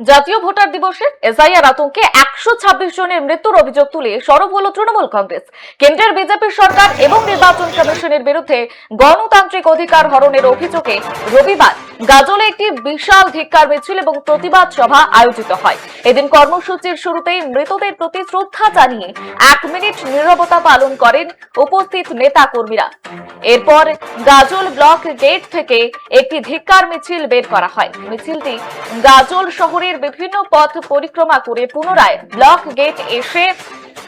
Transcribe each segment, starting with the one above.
জাতীয় ভোটার দিবসে এসআইআর আতঙ্কে একশো ছাব্বিশ জনের মৃত্যুর অভিযোগ তুলে সরব হল তৃণমূল কংগ্রেস। কেন্দ্রের বিজেপি সরকার এবং নির্বাচন কমিশনের বিরুদ্ধে গণতান্ত্রিক অধিকার হরণের অভিযোগে রবিবার গাজলে একটি বিশাল ধিক্কার মিছিল এবং প্রতিবাদ সভা আয়োজিত হয়। এদিন কর্মসূচির শুরুতেই মৃতদের প্রতি শ্রদ্ধা জানিয়ে এক মিনিট নিরবতা পালন করেন উপস্থিত নেতা কর্মীরা এরপর গাজল ব্লক গেট থেকে একটি ধিক্কার মিছিল বের করা হয়। মিছিলটি গাজল শহরের বিভিন্ন পথ পরিক্রমা করে পুনরায় ব্লক গেট এসে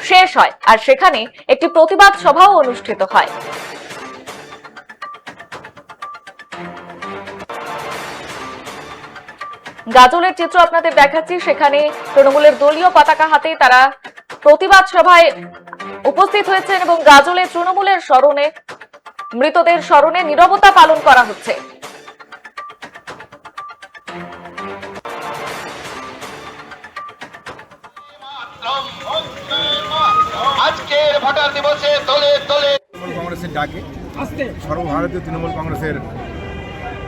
শেষ হয় আর সেখানে একটি প্রতিবাদ সভাও অনুষ্ঠিত হয়। গাজলের চিত্র আপনাদের দেখাচ্ছি। সেখানে তৃণমূলের দলীয় পতাকা হাতে তারা প্রতিবাদ সভায় উপস্থিত হয়েছেন এবং গাজলে তৃণমূলের স্মরণে, মৃতদের স্মরণে নীরবতা পালন করা হচ্ছে। আজকের ভোটার দিবসে দলে দলে তৃণমূল কংগ্রেসের ডাকে। সর্বভারতীয় তৃণমূল কংগ্রেসের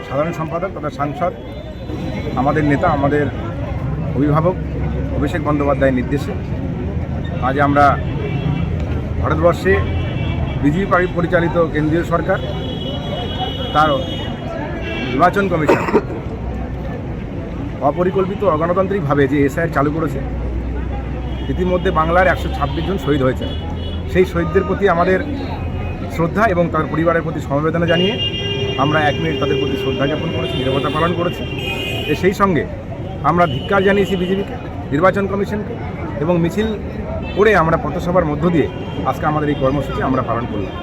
সাধারণ সম্পাদক তথা সাংসদ আমাদের নেতা আমাদের অভিভাবক অভিষেক বন্দ্যোপাধ্যায়ের নির্দেশে আজ আমরা ভারতবর্ষে বিজেপি পার্টি পরিচালিত কেন্দ্রীয় সরকার তার নির্বাচন কমিশন অপরিকল্পিত অগণতান্ত্রিকভাবে যে এসআইআর চালু করেছে ইতিমধ্যে বাংলার একশো ছাব্বিশ জন শহীদ হয়েছে। সেই শহীদদের প্রতি আমাদের শ্রদ্ধা এবং তার পরিবারের প্রতি সমবেদনা জানিয়ে আমরা এক মিনিট তাদের প্রতি শ্রদ্ধা জ্ঞাপন করেছি নিরাপত্তা পালন করেছি। সেই সঙ্গে আমরা ধিক্কার জানিয়েছি বিজেপিকে, নির্বাচন কমিশনকে এবং মিছিল করে আমরা পথসভার মধ্য দিয়ে আজকে আমাদের এই কর্মসূচি আমরা পালন করলাম।